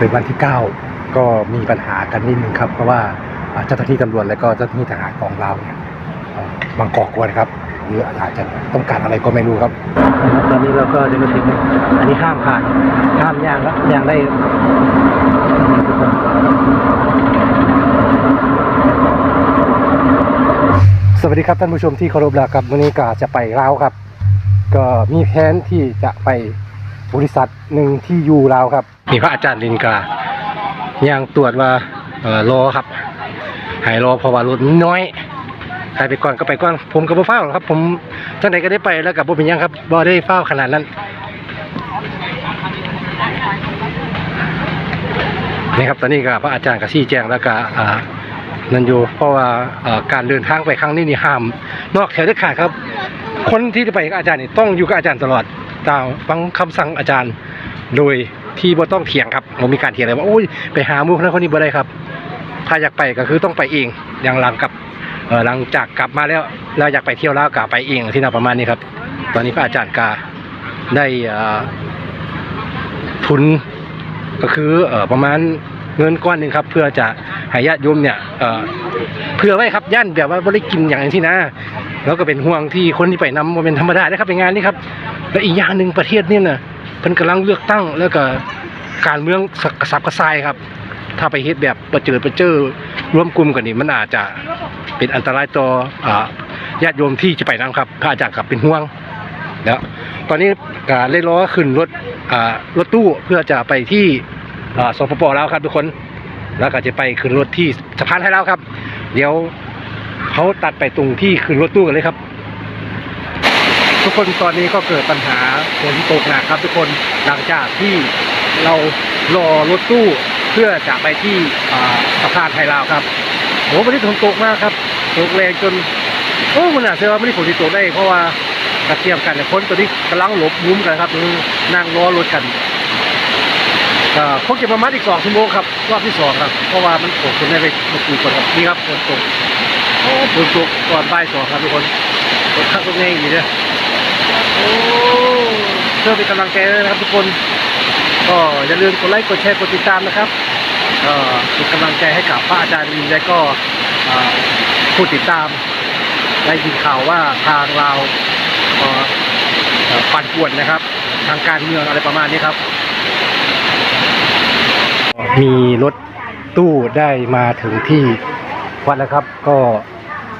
เป็นวันที่ 9 ก็มีปัญหากันนิดนึงครับ เพราะว่าอ่าเจ้าหน้าที่ตำรวจและก็เจ้าหน้าที่ทหารกองเราเนี่ยเอ่อบางก่อกวนครับหรืออาจจะต้องการอะไรก็ไม่รู้ครับ ตอนนี้เราก็จะมาถึงอันนี้ห้ามผ่านห้ามย่างแล้วย่างได้สวัสดีครับท่านผู้ชมที่เคารพรักครับวันนี้ก็จะไปลาวครับ ก็มีแผนที่จะไป บริษัทหนึ่งที่อยู่ลาวครับมีพระอาจารย์ลินกาย่างตรวจว่าเออรอครับหายรอเพราะว่ารถน้อยใครไปก่อนก็ไปก่อน ผมก็บ่เฝ้าครับ ผมจังใดก็ได้ไปแล้วกับบ่เป็นยังครับบ่ได้เฝ้าขนาดนั้นนี่ครับตอนนี้ก็พระอาจารย์ก็ชี้แจงแล้วก็นั่นอยู่เพราะว่าการเดินทางไปครั้งนี้นี่ห้าม นอกแถวเด็ดขาดครับ คนที่จะไปกับอาจารย์นี่ต้องอยู่กับอาจารย์ตลอด ตามฟังคำสั่งอาจารย์ โดยที่บ่ต้องเถียงครับผมมีการเถียงเลยว่าโอ้ยไปหาหมู่คนนั้นคนนี้บ่ได้ครับ ถ้าอยากไปก็คือต้องไปเองอย่างหลังกับเออหลังจากกลับมาแล้วเราอยากไปเที่ยวแล้วก็ไปเองที่น่าประมาณนี้ครับ ตอนนี้พระอาจารย์กาได้อ่อทุนก็คือเออประมาณ เงินก้อนหนึ่งครับ เพื่อจะห้ญาติโยมเนี่ยเเพื่อไว้ครับย่านแบบว่าไม่ได้กินอย่างที่นะแล้วก็เป็นห่วงที่คนที่ไปนำมาเป็นธรรมดานะครับในงานนี้ครับ และอีกอย่างหนึ่งประเทศนี่นะเพิ่นกำลังเลือกตั้งแล้วก็การเมืองสักระสับกระส่ายครับ ถ้าไปเฮ็ดแบบประเจิดประเจอร่วมกลุ่มกันนี่มันอาจจะเป็นอันตรายต่ออญาติโยมที่จะไปนำครับพระอาจารย์ครับเป็นห่วงแล้วตอนนี้การเล่นล้อขึ้นรถรถตู้เพื่อจะไปที่ สปปแล้วครับทุกคน แล้วก็จะไปขึ้นรถที่สะพานให้แล้วครับ เดี๋ยวเขาตัดไปตรงที่ขึ้นรถตู้กันเลยครับ ทุกคนตอนนี้ก็เกิดปัญหาฝนตกหนักครับ ทุกคนหลังจากที่เรารอรถตู้เพื่อจะไปที่อ่าสะพานไทยลาวครับโอ้วันนี้ฝนตกมากครับตกแรงจนโอ้มันอาจจะว่าไม่ได้ฝนที่ตกได้เพราะว่ากระเทียมกันเนี่ยคนตัวนี้กำลังหลบมุมกันครับนั่งรอรถกัน ก็คงจะประมาณอีกสองชั่วโมงครับรอบที่สองครับ เพราะว่ามันตกคนได้ไปเมื่อคืนก่อนครับนี่ครับฝนตกโอ้ฝนตกก่อนบ่ายสองครับทุกคนตกข้างตรงนี้อยู่เนี่ยโอ้เพื่อเป็นกำลังใจนะครับทุกคน ก็อย่าลืมกดไลค์กดแชร์กดติดตามนะครับก็เป็นกำลังใจให้กับพระอาจารย์วินและก็ผู้ติดตามได้ยินข่าวว่าทางเราปั่นป่วนนะครับ ทางการเมืองอะไรประมาณนี้ครับ มีรถตู้ได้มาถึงที่วัดแล้วครับ ก็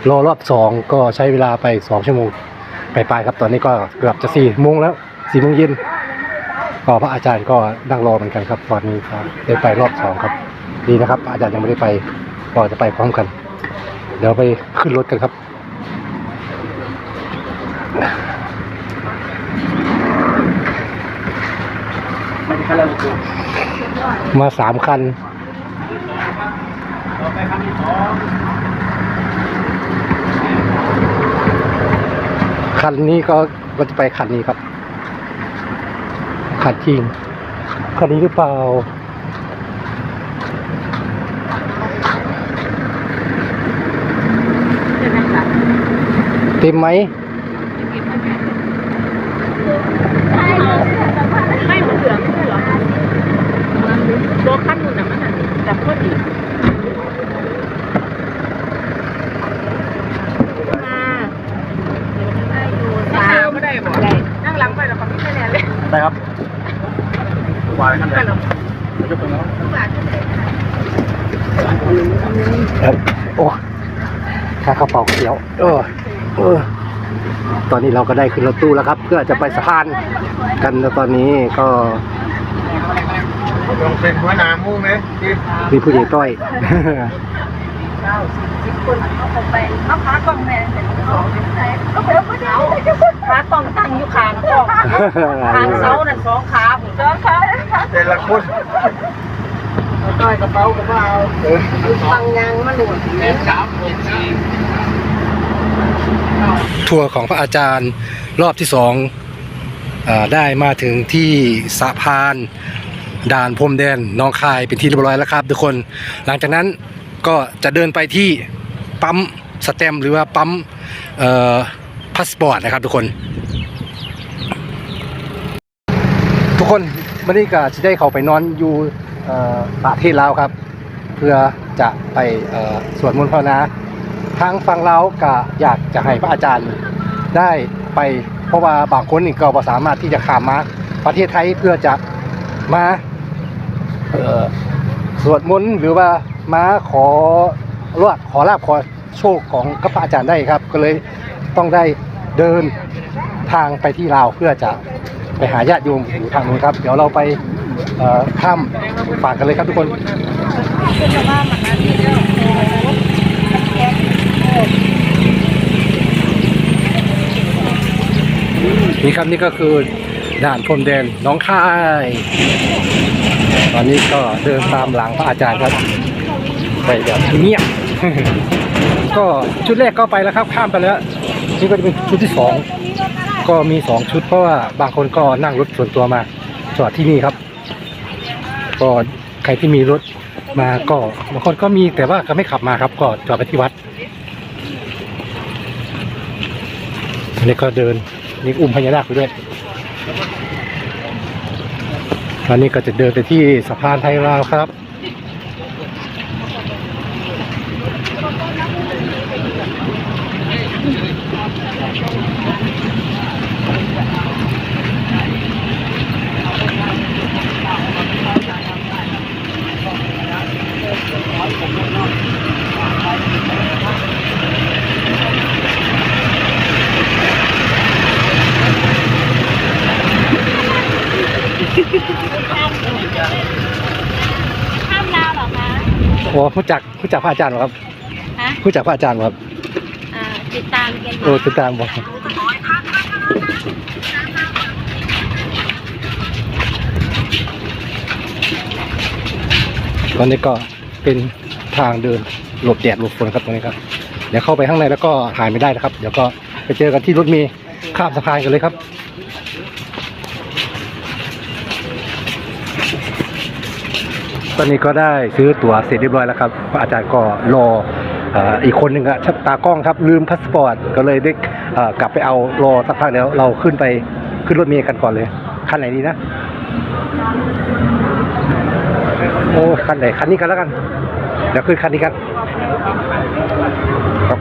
รอรอบสองก็ใช้เวลาไปสองชั่วโมงไปลายๆครับ ตอนนี้ก็เกือบจะสี่โมงแล้วสี่โมงเย็นก็พระอาจารย์ก็นั่งรอเหมือนกันครับ ตอนนี้ครับได้ไปรอบสองครับ ดีนะครับ อาจารย์ยังไม่ได้ไปก็จะไปพร้อมกัน เดี๋ยวไปขึ้นรถกันครับไมา สามคัน คันนี้ก็ก็จะไปคันนี้ครับ คันจริง คันนี้หรือเปล่าเต็มไหมไม่เหมือนเหลืองไม่ใช่เหรอ ตัวขั้นนู่นน่ะมันน่ะจับโคตรดีมาได้อยู่สามไม่ได้บ่ได้นั่งหลังไปแล้วก็ไม่ได้แน่เลยได้ครับวายกันไปหรอกยกตรงนั้นทุกอย่างก็เลยครับโอ้ค่ากระเป๋าเขียว เออ เออ ตอนนี้เราก็ได้ขึ้นรถตู้แล้วครับ เพื่อจะไปสะพานกันแล้วตอนนี้ก็ ลองเป็นหัวหน้าหมู่ไหมที่มีผู้ใหญ่ต้อย เก้าสิบสิบคนเขาไปเขาขากล่องแม่เป็นสองเป็นไหนก็ไปเอาไปเอาขากล่องตั้งอยู่ขางกล่องขางเสานั่นสองขาผมสองขาแต่ละคนต้อยกระเป๋ากระเป๋าเออฟังยังมันหลุดสามหกสี่ทัวร์ของพระอาจารย์รอบที่สองอาได้มาถึงที่สะพาน ด่านพรมแดนน้องคายเป็นที่เรียบร้อยแล้วครับ ทุกคน หลังจากนั้นก็จะเดินไปที่ปั๊มสแตมหรือว่าปั๊มพาสปอร์ตนะครับทุกคน ทุกคนวันนี้ก็จะได้เขาไปนอนอยู่เอ่อประเทศลาวครับ เพื่อจะไปสวดมนต์ภาวนาทางฟังเราวก็อยากจะให้พระอาจารย์ได้ไปเพราะว่าบางคนนี่ก็สามารถที่จะข้ามมาประเทศไทยเพื่อจะมา สวดมนต์หรือว่ามาขอรอดขอลาบขอโชคของกับพระอาจารย์ได้ครับ ก็เลยต้องได้เดินทางไปที่ลาวเพื่อจะไปหาญาติโยมอยู่ทางนู้นครับ เดี๋ยวเราไปข้ามฝากกันเลยครับทุกคนนี่ครับนี่ก็คือ ด่านพรมแดนน้องคาย ตอนนี้ก็เดินตามหลังพระอาจารย์ครับ ไปแบบเงียบก็ชุดแรกก็ไปแล้วครับข้ามไปแล้ว นี่ก็จะเป็นชุดที่สองก็มีสองชุดเพราะว่าบางคนก็นั่งรถส่วนตัวมาจอดที่นี่ครับ ก็ใครที่มีรถมาก็บางคนก็มีแต่ว่าก็ไม่ขับมาครับ ก็จอดไปที่วัดอันนี้ก็เดินนี่อุ้มพญานาคไปด้วย ตอนนี้ก็จะเดินไปที่สะพานไทยลาวครับ ข้ามดาวเหรอคะ โอ้รู้จักรู้จักพระอาจารย์เหรอครับฮะรู้จักพระอาจารย์เหรอครับอ่าติดตามเกมโอ้ติดตามบอกตอนนี้ก็เป็นทางเดินหลบแดดหลบฝนครับตรงนี้ครับ เดี๋ยวเข้าไปข้างในแล้วก็ถ่ายไม่ได้นะครับ เดี๋ยวก็ไปเจอกันที่รถเมล์ข้ามสะพานกันเลยครับ ตอนนี้ก็ได้ซื้อตั๋วเสร็จเรียบร้อยแล้วครับ อาจารย์ก็รออีกคนหนึ่งอะชับตากล้องครับ ลืมพาสปอร์ตก็เลยได้กลับไปเอารอสักพักแล้วเราขึ้นไปขึ้นรถเมล์กันก่อนเลยคันไหนดีนะโอ้คันไหนคันนี้กันแล้วกันเดี๋ยวขึ้นคันนี้กันครับ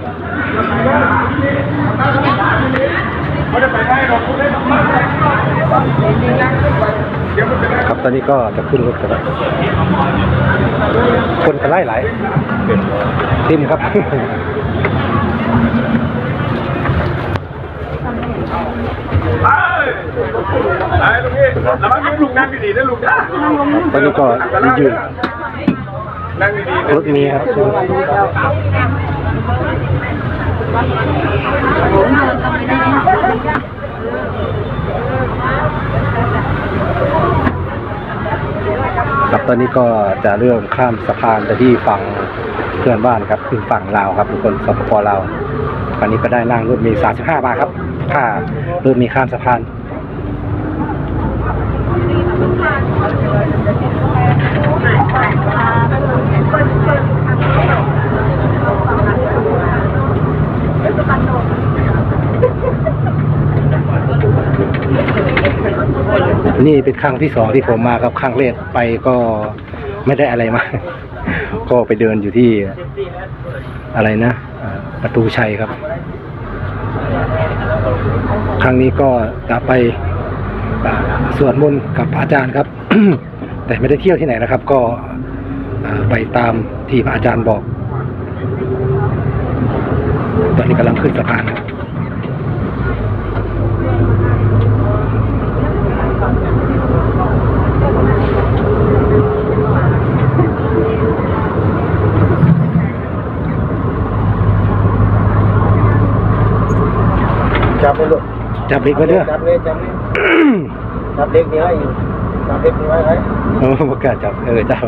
ครับตอนนี้ก็จะขึ้นรถกันแล้วคนกันไล่ไหลายเต็มครับไอ้ลูกพี่แล้วมันลูกนั่งดีๆนะลูกนะตอนนี้ก็ยืนนั่งดีๆรถเมล์ครับ ครับตอนนี้ก็จะเริ่มข้ามสะพานไปที่ฝั่งเพื่อนบ้านครับ คือฝั่งลาวครับทุกคนสปปลาวตอนนี้ก็ได้นั่งรถมี35บาทครับค่ารถมีข้ามสะพาน นี่เป็นครั้งที่สองที่ผมมาครับครั้งแรกไปก็ไม่ได้อะไรมากก็ไปเดินอยู่ที่อะไรนะ ประตูชัยครับ ครั้งนี้ก็จะไปสวดมนต์กับอาจารย์ครับ แต่ไม่ได้เที่ยวที่ไหนนะครับ ก็ไปตามที่อาจารย์บอก ตอนนี้กำลังขึ้นสะพานครับ จับไปลูกจับเด็กไว้เด้อจับเลยจับเลยจับเด็กนี่ไว้อยู่จับเด็กนี่ไว้ไว้โอ้ประกาศจับเออจับ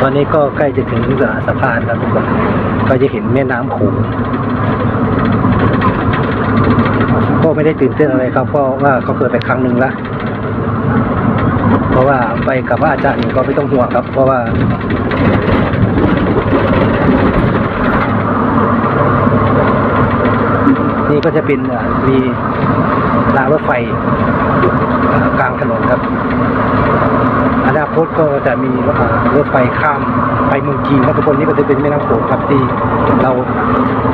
ตอนนี้ก็ใกล้จะถึงสะพานแล้วทุกคนก็จะเห็นแม่น้ำโขง ก็ไม่ได้ตื่นเต้นอะไรครับ เพราะว่าเขาเคยไปครั้งหนึ่งแล้วเพราะว่าไปกับว่าอาจารย์ก็ไม่ต้องห่วงครับ เพราะว่านี่ก็จะเป็นมี รางรถไฟอยู่กลางถนนครับ อนาคตก็จะมีรถไฟข้ามไปเมืองจีนครับทุกคนนี่ก็จะเป็นแม่น้ำโขงครับที่เรา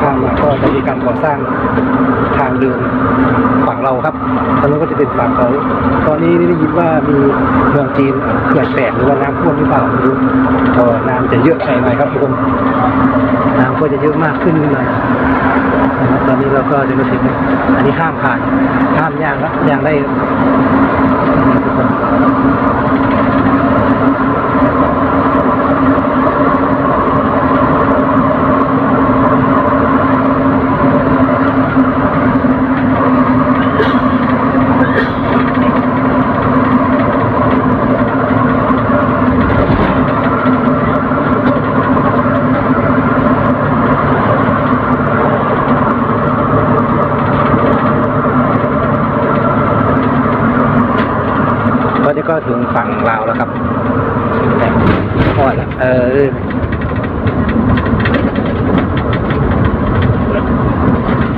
ข้ามมาก็จะมีการก่อสร้างทางเดินฝั่งเราครับตอนนู้นก็จะเป็นฝั่งเขา ตอนนี้ได้ยินว่ามีเมืองจีนเอ่อเขื่อนแตกหรือว่าน้ำ ท่วมหรือเปล่าไม่รู้ก็น้ำจะเยอะไปหน่อยครับทุกคนน้ำก็จะเยอะมากขึ้นหน่อยนะครับตอนนี้เราก็จะมาถึงอันนี้ห้ามผ่านห้ามย่างแล้วย่างได้ทุกคนตอนนี้ก็ถึงฝั่งลาวแล้วครับพอแล้วเออ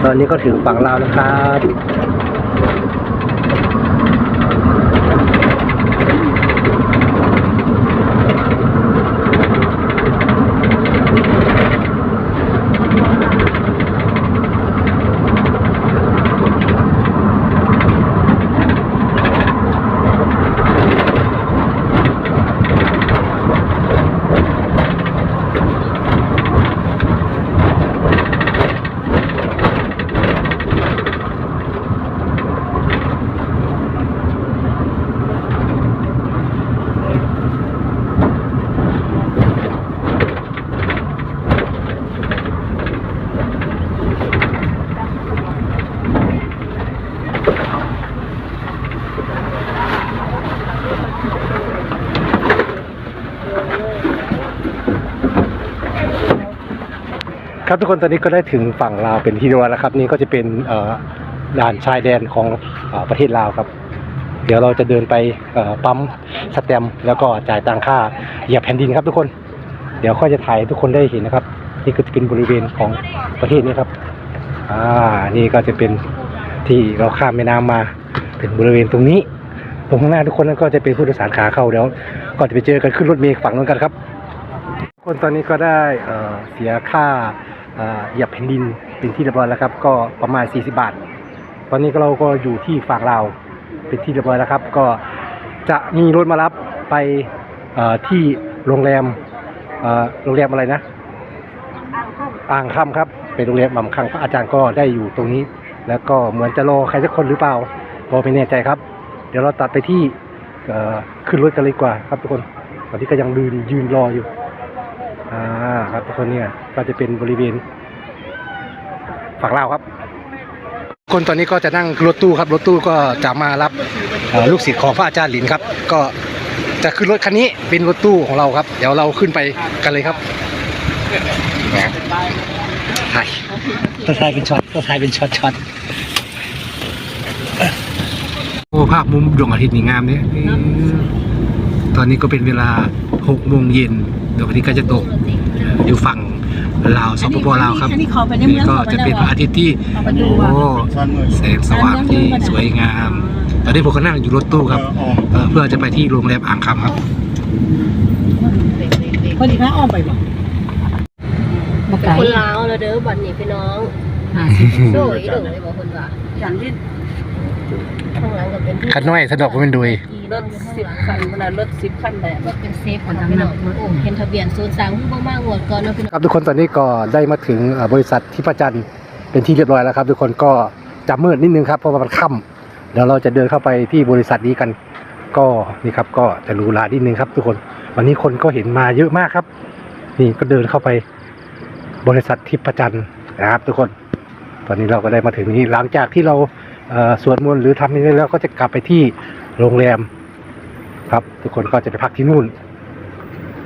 ตอนนี้ก็ถึงฝั่งลาวแล้วครับ ครับทุกคนตอนนี้ก็ได้ถึงฝั่งลาวเป็นที่เรียบร้อยแล้วครับ นี่ก็จะเป็นด่านชายแดนของอประเทศลาวครับ เดี๋ยวเราจะเดินไปปั๊มสแตมแล้วก็จ่ายตังค่าเหยียบแผ่นดินครับทุกคน เดี๋ยวค่อยจะถ่ายทุกคนได้เห็นนะครับนี่ก็จะเป็นบริเวณของประเทศนี้ครับอ่านี่ก็จะเป็นที่เราข้ามแม่น้ำมาถึงบริเวณตรงนี้ ตรงข้างหน้าทุกคนนั่นก็จะเป็นผู้โดยสารขาเข้าเดี๋ยวก่อนจะไปเจอกันขึ้นรถเมล์ฝั่งนู้นกันครับ คนตอนนี้ก็ได้เเสียค่าเหยียบแผ่นดินเป็นที่เรียบร้อยแล้วครับ ก็ประมาณ 40 บาท ตอนนี้เราก็อยู่ที่ฝั่งลาวเป็นที่เรียบร้อยแล้วครับ ก็จะมีรถมารับไปที่โรงแรมโรงแรมอะไรนะ อ่างคำครับ เป็นโรงเรียนหม่ำคังพระอาจารย์ก็ได้อยู่ตรงนี้ แล้วก็เหมือนจะรอใครสักคนหรือเปล่าก็ไม่แน่ใจครับ เดี๋ยวเราตัดไปที่ขึ้นรถกันเลยดีกว่าครับทุกคนตอนนี้ก็ยังยืนยืนรออยู่ ครับทุกคนเนี่ยก็จะเป็นบริเวณฝั่งลาวครับ คนตอนนี้ก็จะนั่งรถตู้ครับ รถตู้ก็จะมารับเอ่อลูกศิษย์ของพระอาจารย์หลินครับ ก็จะขึ้นรถคันนี้เป็นรถตู้ของเราครับ เดี๋ยวเราขึ้นไปกันเลยครับถ่ายตัวถ่ายเป็นช็อตตัวถ่ายเป็นช็อตช็อตโอ้ภาพมุมดวงอาทิตย์นี่งามเนี่ยตอนนี้ก็เป็นเวลาหกโมงเย็นดวงอาทิตย์ก็จะตก อยู่ฝั่งลาวสปปลาวครับอันนี้เขาไปในเมืนี่องก็จะเป็นพระอาทิตย์ที่เอาไปดูโอ้ว่า แสงสว่างที่สวยงาม ตอนนี้ผมก็นั่งอยู่รถตู้ครับเอ่อเพื่อจะไปที่โรงแรมอ่างคำครับ คนที่ข้าอ้อมไปบ่บ่ไกลคนลาวแล้วเด้อบัดนี้พี่น้องห้าสิบโดยโดยบอกคนว่าจันที่ข้างหลังก็เป็นที่คันน้อยสะดวกเป็นดุย รถสิบคันขนาดรถสิบคันแบบรถเป็นเซฟของพี่น้องโอ้เห็นทะเบียนศูนย์สามผู้มากงวดก่อนเนาะพี่น้องครับทุกคนตอนนี้ก็ได้มาถึงบริษัทที่ประจันเป็นที่เรียบร้อยแล้วครับ ทุกคนก็จะมืดนิดนึงครับเพราะว่ามันค่ำเดี๋ยวเราจะเดินเข้าไปที่บริษัทนี้กัน ก็นี่ครับก็จะรูหรานิดนึงครับ ทุกคนวันนี้คนก็เห็นมาเยอะมากครับ นี่ก็เดินเข้าไปบริษัททิพจันทร์นะครับ ทุกคน ตอนนี้เราก็ได้มาถึงนี้หลังจากที่เราสวดมนต์หรือทำนี้แล้วก็จะกลับไปที่โรงแรม ครับ ทุกคนก็จะไปพักที่นู่น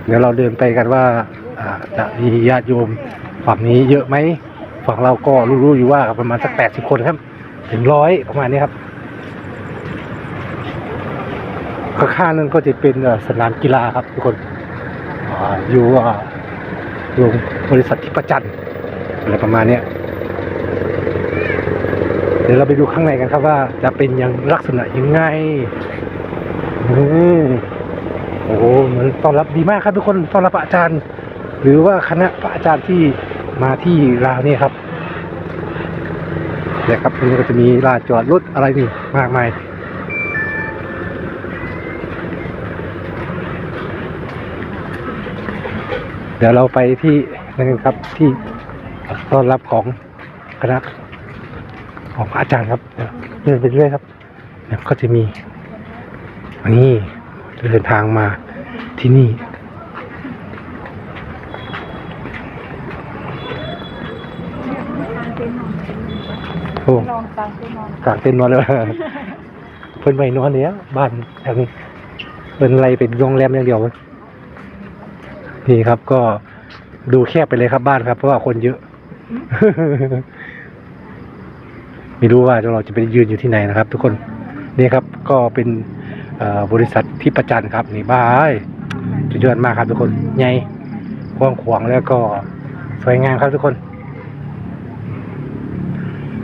เดี๋ยวเราเดินไปกันว่าจะมีญาติโยมฝั่งนี้เยอะไหมฝั่งเราก็รู้ๆอยู่ว่าประมาณสักแปดสิบคนครับ ถึงร้อยประมาณนี้ครับข้างๆนั้นก็จะเป็นสนามกีฬาครับทุกคนออยู่อ่าโรงบริษัทที่ประจันอะไรประมาณเนี้ยเดี๋ยวเราไปดูข้างในกันครับว่าจะเป็นยังลักษณะยังไง โอ้โหเหมือนต้อนรับดีมากครับทุกคนต้อนรับอาจารย์ หรือว่าคณะอาจารย์ที่มาที่ลาวเนี่ยครับเนี่ยครับนี้ก็จะมีลานจอดรถอะไรนี่มากมายเดี๋ยวเราไปที่นั่นกันครับที่ต้อนรับของคณะของอาจารย์ครับเดินไปเรื่อยครับนี่ก็จะมี นนี้เดินทางมาที่นี่ โอ้ลองฟังไปนอนกลางเต็นท์นอนเลยเพิ่นไปนอนเนี้ยบ้านแถวนี้เพิ่นอะไรเป็นโรงแรมอย่างเดียวนี่ครับก็ดูแคบไปเลยครับบ้านครับ เพราะว่าคนเยอะ ไม่รู้ว่าเราจะไปยืนอยู่ที่ไหนนะครับ ทุกคนนี่ครับก็เป็น บริษัทที่ประจันครับนี่บ้ายสุดยอดมากครับทุกคนใหญ่กว้างขวางแล้วก็สวยงามครับทุกคน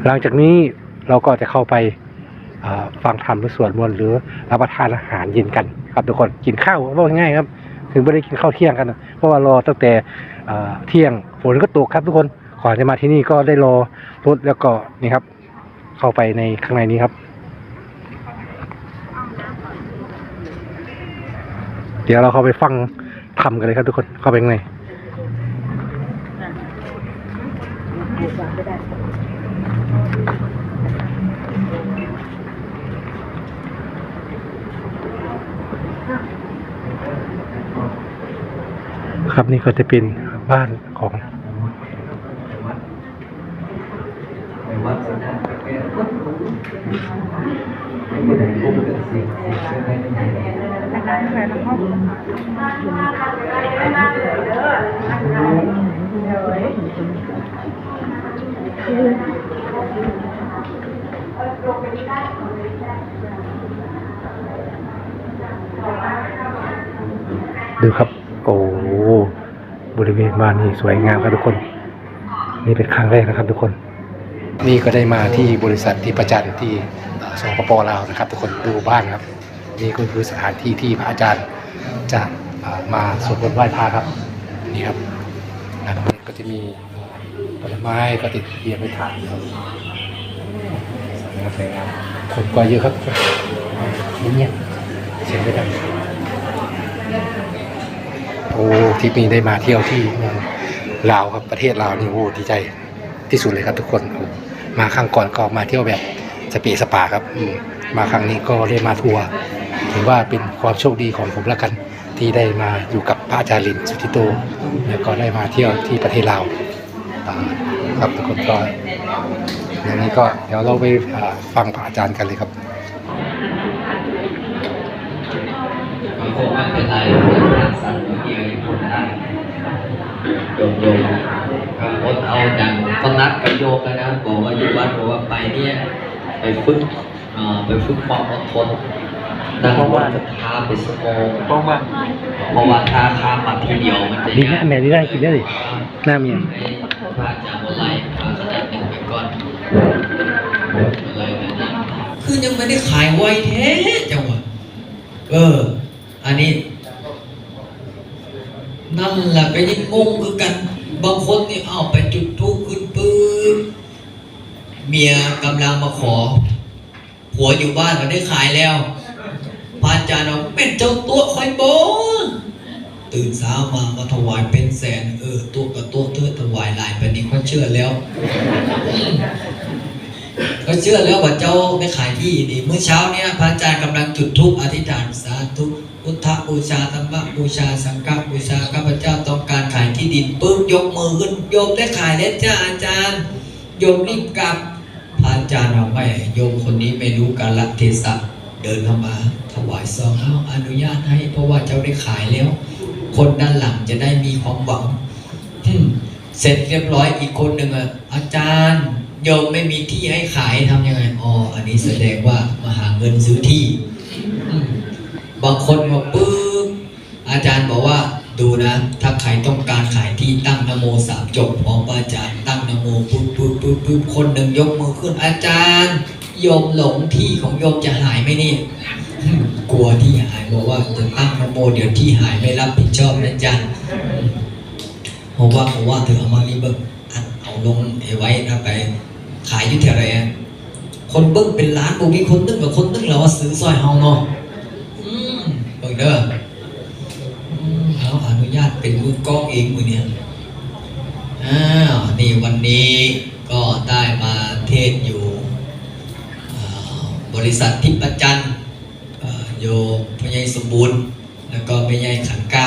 หลังจากนี้เราก็จะเข้าไปฟังธรรมหรือสวดมนต์หรือรับประทานอาหารเย็นกันครับทุกคนกินข้าวว่าง่ายครับ ถึงไม่ได้กินข้าวเที่ยงกันเพราะว่ารอตั้งแต่เที่ยงฝนก็ตกครับทุกคนก่อนจะมาที่นี่ก็ได้รอรถแล้วก็นี่ครับ เข้าไปในข้างในนี้ครับ เดี๋ยวเราเข้าไปฟังธรรมกันเลยครับทุกคนเข้าไปข้างในครับนี่ก็จะเป็นบ้านของ ดูครับ โอ้บริเวณบ้านนี่สวยงามครับทุกคน นี่เป็นครั้งแรกนะครับทุกคน นี่ก็ได้มาที่บริษัทที่ประจันที่สปปลาวนะครับ ทุกคนดูบ้านครับ นี่ก็คือสถานที่ที่พระอาจารย์จะเอ่อมาสวดมนต์ไหว้พระครับนี่ครับด้านนี้ก็จะมีผลไม้ก็ติดเรียงไว้ทานครับสวยงามคนก็เยอะครับเงียบๆเสียงไม่ดังโอ้ทริปนี้ได้มาเที่ยวที่เมืองลาวครับประเทศลาวนี่โอ้ดีใจที่สุดเลยครับทุกคนโอ้มาครั้งก่อนก็มาเที่ยวแบบสเปะสปาครับอืมมาครั้งนี้ก็ได้มาทัวร์ ถือว่าเป็นความโชคดีของผมแล้วกัน ที่ได้มาอยู่กับพระอาจารย์ลินสุธิโตแล้วก็ได้มาเที่ยวที่ประเทศลาวครับทุกคนก็อย่างนี้ก็เดี๋ยวเราไปฟังพระอาจารย์กันเลยครับมันคงไม่เป็นไรทางสัตว์เมื่อกี้ยังทนได้โยมโยมก็อดเอาจากก็นัดกับโยมแล้วนะบอกว่าอยู่วัดบอกว่าไปเนี่ยไปฝึกไปฝึกความอดทน นั่งว่าจะทาไปสโมงเพราะว่าเพราะว่าถ้าข้ามมาทีเดียวมันจะดีนะแม่ดีได้กินได้ดิหน้าเมียให้พระอาจารย์วันไล่พระขนาดหนึ่งไปก่อนเลยนะคือยังไม่ได้ขายไวแท้จังหวะเออ อันนี้ นั่นแหละก็ยังงงคือกัน บางคนนี่เอาไปจุดทูปขึ้นปืนเมียกำลังมาขอผัวอยู่บ้านก็ได้ขายแล้ว พระอาจารย์บอกเป็นเจ้าตัวคอยโบตื่นเช้ามามาถวายเป็นแสน เออ ตัวกับตัวเธอถวายหลายปานนี้เขาเชื่อแล้วก็เชื่อแล้วว่าเจ้าไม่ขายที่นี่เมื่อเช้าเนี่ยพระอาจารย์กำลังจุดธูปอธิษฐานสาธุพุทธบูชาธรรมบูชาสังฆบูชาข้าพเจ้าต้องการขายที่ดินปุ๊บยกมือขึ้นโยมได้ขายแล้วจ้าอาจารย์โยมรีบกลับพระอาจารย์เอาไม่โยมคนนี้ไม่รู้กาลเทศะ เดินเข้ามาถวายซองเอาอนุญาตให้ เพราะว่าเจ้าได้ขายแล้ว คนด้านหลังจะได้มีความหวังเสร็จเรียบร้อยอีกคนหนึ่งอะอาจารย์โยมไม่มีที่ให้ขายทำยังไงอ๋ออันนี้แสดงว่ามาหาเงินซื้อที่บางคนบอกปึ๊บอาจารย์บอกว่าดูนะ ถ้าใครต้องการขายที่ตั้งนโมสามจบพร้อมอาจารย์ตั้งนโมปุ๊บปุ๊บปุ๊บปุ๊บคนหนึ่งยกมือขึ้นอาจารย์ โยมหลงที่ของโยมจะหายไหมเนี่ยกลัวที่หายบอกว่าจะตั้งนโมเดี๋ยวที่หายไม่รับผิดชอบนะจ๊ะเพราะว่าเพราะว่าเธอเอามานี่เบิ้งเอาลงเอาไว้นะไป ขายอยุทธอะไรอะคนเบิ้งเป็นล้านบ่มีคนนึกกับคนนึกเราว่าซื้อสร้อยเฮาเนาะอืมเบิ่งเด้อเอาอนุญาตเป็นมือกล้องเองมือเนี่ยอ้าวนี่วันนี้ก็ได้มาเทศอยู่ ริษัททิพย์ประจันทร์โยมพญายสมบูรณ์ แล้วก็แม่ยายขันกา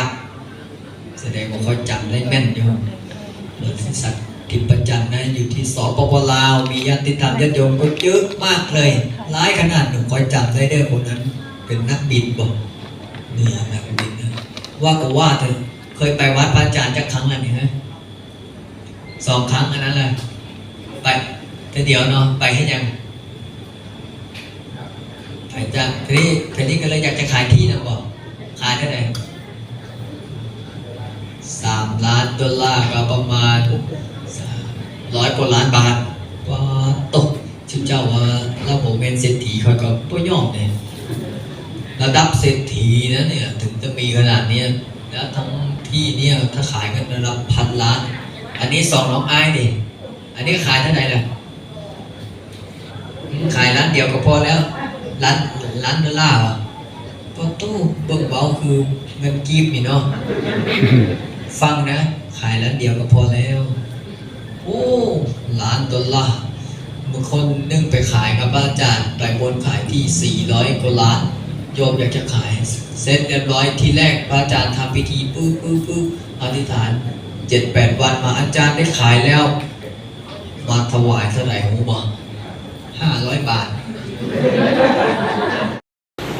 แสดงว่าเขาจำได้แม่นอยู่บริษัททิพย์ประจันทร์นะอยู่ที่สปปลาวมีญาติธรรมญาติโยมก็เยอะมากเลยหลายขนาดหนูคอยจำได้เด้อคนนั้น เป็นนักบินบอกนี่นักบินนะว่าก็ว่าเถอะเคยไปวัดพระอาจารย์จักครั้งแล้วนี่ฮะสองครั้งอันนั้นเลยไปแต่เดียวเนาะไปให้ยัง ทีนี้ทีนี้ก็เลยอยากจะขายที่นะบอกขายเท่าไหร่สามล้านดอลลาร์ก็ประมาณร้อยกว่าล้านบาทว่าตกชิบเจ้าว่าเราผมเป็นเศรษฐีเขาก็ตัวย่อมเนี่ยระดับเศรษฐีนะเนี่ยถึงจะมีขนาดนี้แล้วทั้งที่เนี่ยถ้าขายกันระดับพันล้าน อันนี้สองน้องไอ้ดิอันนี้ขายเท่าไหร่ล่ะขายร้านเดียวก็พอแล้ว ร้านร้านดอลลาร์อะตู้เบิ่งเบาคือเงินกีบนี่เนาะฟังนะ ขายร้านเดียวก็พอแล้ว โอ้ล้านดอลลาร์บางคนนึ่งไปขายครับอาจารย์ไปบนขายที่ 400กว่าล้านโยมอยากจะขายเสร็จเรียบร้อยทีแรกพระอาจารย์ทำพิธีปุ๊บปุ๊บปุ๊บอธิษฐานเจ็ดแปดวันมาอาจารย์ได้ขายแล้ว มาถวายเท่าไหร่หูบอกห้าร้อยบาท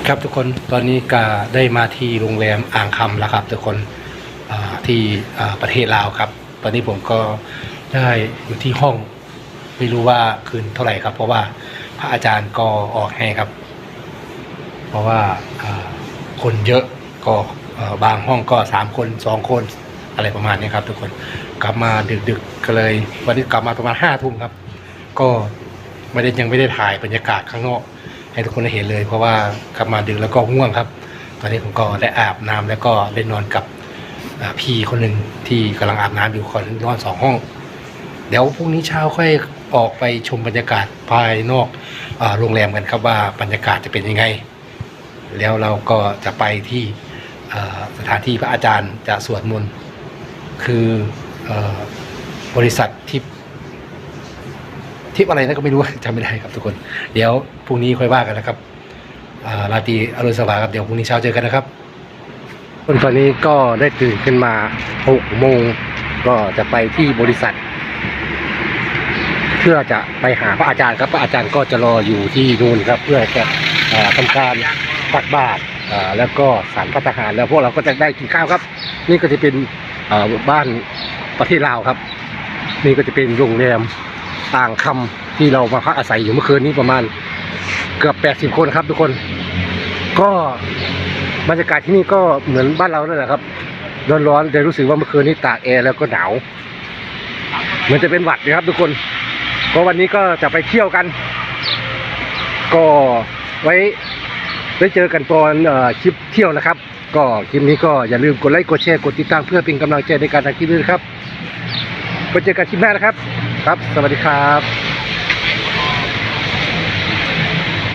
ครับทุกคนตอนนี้ก็ได้มาที่โรงแรมอ่างคำแล้วครับ ทุกคนที่ประเทศลาวครับ ตอนนี้ผมก็ได้อยู่ที่ห้องไม่รู้ว่าคืนเท่าไหร่ครับ เพราะว่าพระอาจารย์ก็ออกให้ครับ เพราะว่าคนเยอะก็บางห้องก็สามคนสองคนอะไรประมาณนี้ครับ ทุกคนกลับมาดึกๆก็เลย วันนี้กลับมาประมาณห้าทุ่มครับ ก็ไม่ได้ยังไม่ได้ถ่ายบรรยากาศข้างนอก ให้ทุกคนได้เห็นเลย เพราะว่ากลับมาดึกแล้วก็ง่วงครับ ตอนนี้ผมก็ได้อาบน้ำแล้วก็ได้นอนกับพี่คนหนึ่งที่กำลังอาบน้ำอยู่คนนอนสองห้อง เดี๋ยวพรุ่งนี้เช้าค่อยออกไปชมบรรยากาศภายนอกอโรงแรมกันครับว่าบรรยากาศจะเป็นยังไง แล้วเราก็จะไปที่สถานที่พระอาจารย์จะสวดมนต์คือเออบริษัทที่ ทิปอะไรนะก็ไม่รู้จำไม่ได้ครับทุกคน เดี๋ยวพรุ่งนี้ค่อยว่ากันนะครับาราตรีอรุณสวัสดิ์ครับเดี๋ยวพรุ่งนี้เช้าเจอกันนะครับคนตอนนี้ก็ได้ตื่นขึ้นมา6โมงก็จะไปที่บริษัท เพื่อจะไปหาพระอาจารย์ครับพระอาจารย์ก็จะรออยู่ที่นู่นครับ เพื่อจะอ่าทำการตักบาตรแล้วก็สารพัฒหารแล้วพวกเราก็จะได้กินข้าวครับ นี่ก็จะเป็นบ้านประเทศลาวครับ นี่ก็จะเป็นโรงแรม ต่างคำที่เรามาพักอาศัยอยู่เมื่อคืนนี้ประมาณเกือบ80คนครับ ทุกคน ก็บรรยากาศที่นี่ก็เหมือนบ้านเรานั่นแหละครับร้อนๆแต่รู้สึกว่าเมื่อคืนนี้ตากแอร์แล้วก็หนาวเหมือนจะเป็นหวัดนะครับ ทุกคนก็วันนี้ก็จะไปเที่ยวกัน ก็ไว้ไว้เจอกันตอนอคลิปเที่ยวนะครับ ก็คลิปนี้ก็อย่าลืมกดไลค์กดแชร์กดติดตามเพื่อเป็นกำลังใจในการทำคลิปด้วยนะครับไว้เจอกันคลิปหน้านะครับ ครับ สวัสดีครับ